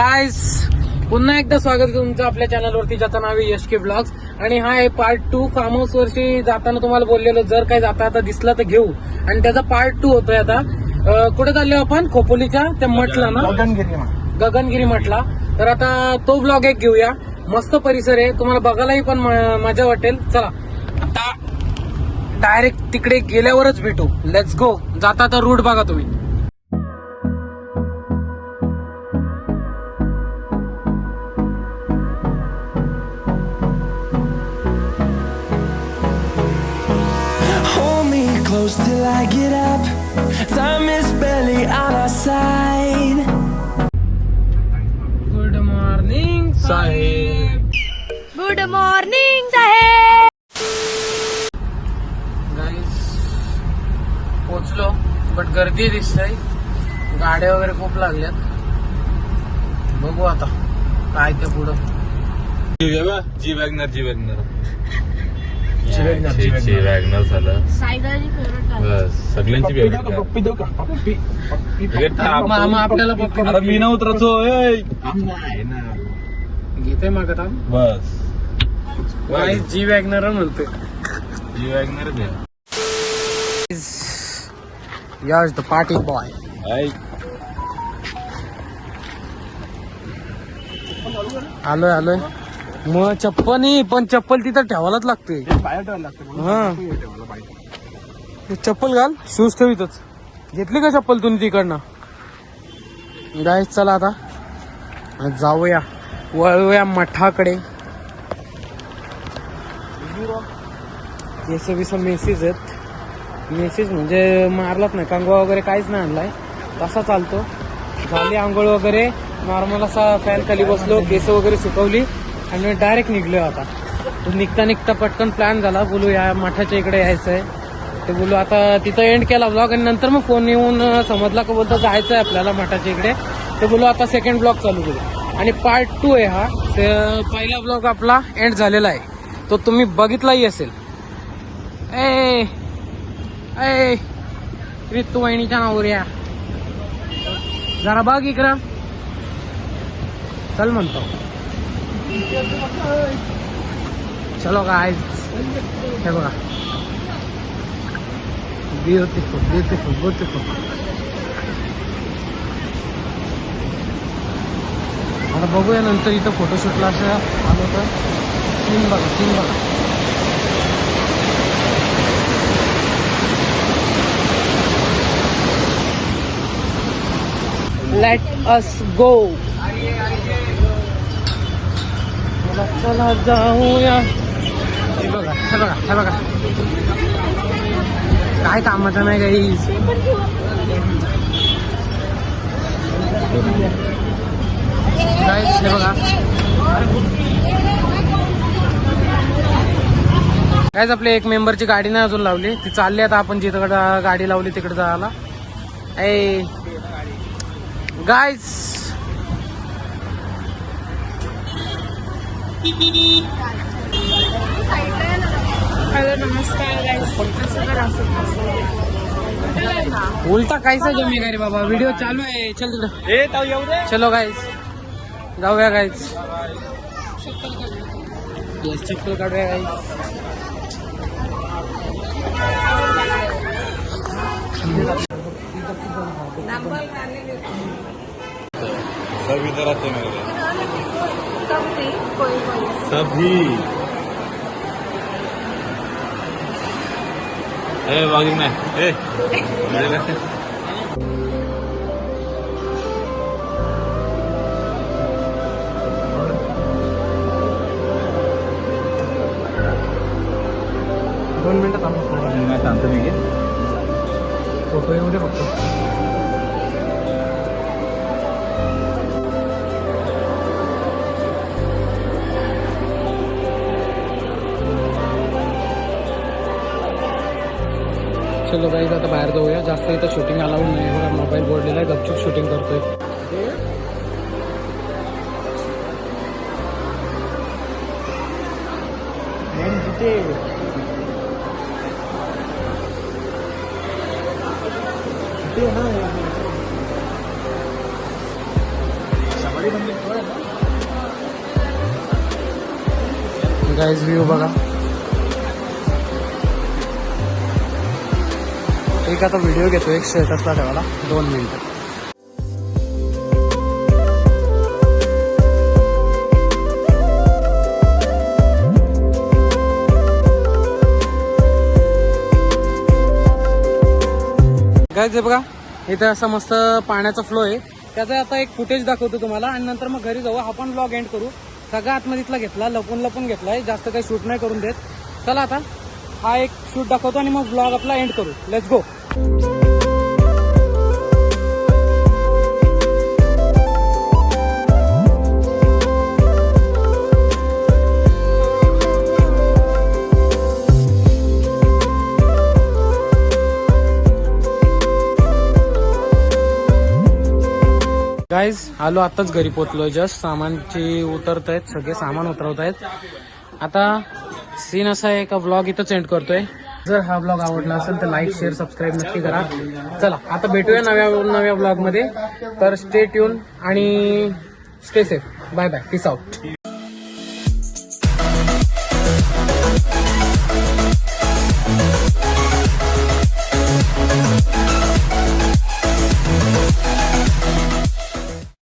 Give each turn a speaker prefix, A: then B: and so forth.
A: Guys पुन्हा एकदा स्वागत आहे तुमचं आपल्या चॅनलवरती ज्याचं नाव आहे यश के ब्लॉग्स आणि हा आहे पार्ट टू फार्म हाऊस वरती जाताना तुम्हाला बोललेलो जर काही जाता आता दिसला तर घेऊ. आणि त्याचा पार्ट टू होतोय आता. कुठे चाललो आपण? खोपोलीच्या त्या म्हटलं ना?
B: गगनगिरी
A: गगनगिरी म्हटला. तर आता तो ब्लॉग एक घेऊया. मस्त परिसर आहे. तुम्हाला बघायलाही पण मजा वाटेल. चला. आता डायरेक्ट तिकडे गेल्यावरच भेटू. लेट्स गो जाता तर रूट बघा तुम्ही.
C: Close till I get up. Time is barely on our side.
A: Good morning
B: Saheb.
D: Good morning साहेब
A: गाईज पोचलो बट गर्दी दिसतंय गाड्या वगैरे खूप लागल्यात बघू आता काय ते पुढं
E: G Wagner G Wagner
B: Wagner,
E: झालं. बस सगळ्यांची
B: पप्पी देऊ का? पप्पी
A: आपल्याला पप्पी
E: अरे मी ना उतरतो ए.
B: नाही ना.
A: घेते मागत
E: बस.
A: गाईज जी वॅगनर म्हणतोय.
E: जी वॅगनर द्या.
A: The party boy. आलोय आलोय. मग चप्पल नाही पण चप्पल तिथं ठेवायलाच लागते.
B: बाहेर ठेवायला लागतं.
A: हा.
B: ठेवायला.
A: चप्पल घाल शूज ठेवितच. घेतली का चप्पल तुम्ही तिकडनं? गाय चला आता. जाऊया वळूया मठाकडे. मेसेज आहेत. मेसेज म्हणजे मारलाच नाही कांगवा वगैरे काहीच नाही आणलाय. तसा चालतो. झाली आंघोळ वगैरे. नॉर्मल असा फॅन खाली बसलो केस वगैरे सुकवली. आणि मी डायरेक्ट निघलो आता. तो निघता निघता पटकन प्लॅन झाला. बोलू या मठाच्या इकडे यायचं आहे ते बोलू आता तिथं एंड केला ब्लॉग आणि नंतर मग फोन येऊन समजला का बोलतो जायचं आहे आपल्याला मठाच्या इकडे. ते बोलू आता सेकंड ब्लॉग चालू करू. आणि पार्ट टू आहे हा. ते पहिला ब्लॉग आपला एंड झालेला आहे. तो तुम्ही बघितलाही असेल. ए ए रितू वहिनीच्या नावऱ्या जरा बघ इकडं. चल म्हणतो. चलो काय हे बघा. ब्युटिफुल ब्युटिफुल ब्युटिफुल आता बघूया नंतर इथं फोटोशूटला असं आलो तर. सीन बघा सीन बघा. लेट अस गो चला जाऊया. हे बघा हे बघा हे बघा. काय कामाचं नाही काही. हे बघा. कायच आपली एक मेंबरची गाडी नाही अजून लावली. ती चालली आता आपण जिथं गाडी लावली तिकडे जायला. ए गायच
D: हॅलो नमस्कार
A: उलटा कायचा जमी रे बाबा. व्हिडिओ चालू आहे. चल तिकडं. चलो गाईज जाऊया गाईज येस चप्पल काढूया गाईज
E: सब इधर मेरे
D: कोई कोई।
E: सभी। ए वागिंग नाही ए.
A: दोन मिनिटं थांबा.
E: नाही सांगतो मी.
A: फोटो येऊ दे फक्त चलो गाईज आता बाहेर जाऊया. जास्त इथं शूटिंग अलाउड नाही बघा. मोबाईल बोर्डलेला आहे. गपचूप शूटिंग करतोय. गाईज व्ह्यू बघा. एक आता व्हिडिओ घेतो एक स्टेटसला ठेवायला. दोन मिनिटं काय बघा इथे असं मस्त पाण्याचा फ्लो आहे. त्याचा आता एक फुटेज दाखवतो तुम्हाला आणि नंतर मग घरी जाऊ. हा पण ब्लॉग एंड करू. सगळा आतमधीतला घेतला लपून लपून घेतलाय. जास्त काही शूट नाही करून देत. चला आता हा एक शूट दाखवतो आणि मग ब्लॉग आपला एंड करू. लेट्स गो गाईज आलो आताच घरी पोचलोय जस्ट सामानची उतरत आहेत सगळे सामान उतरवत आहेत. आता सीन असा आहे का ब्लॉग इथंच एंड करतोय. जर हा ब्लॉग आवडला असेल तर लाईक शेअर सबस्क्राईब नक्की करा. चला आता भेटूया नव्या नव्या ब्लॉगमध्ये तर स्टे ट्यून आणि stay safe bye bye peace out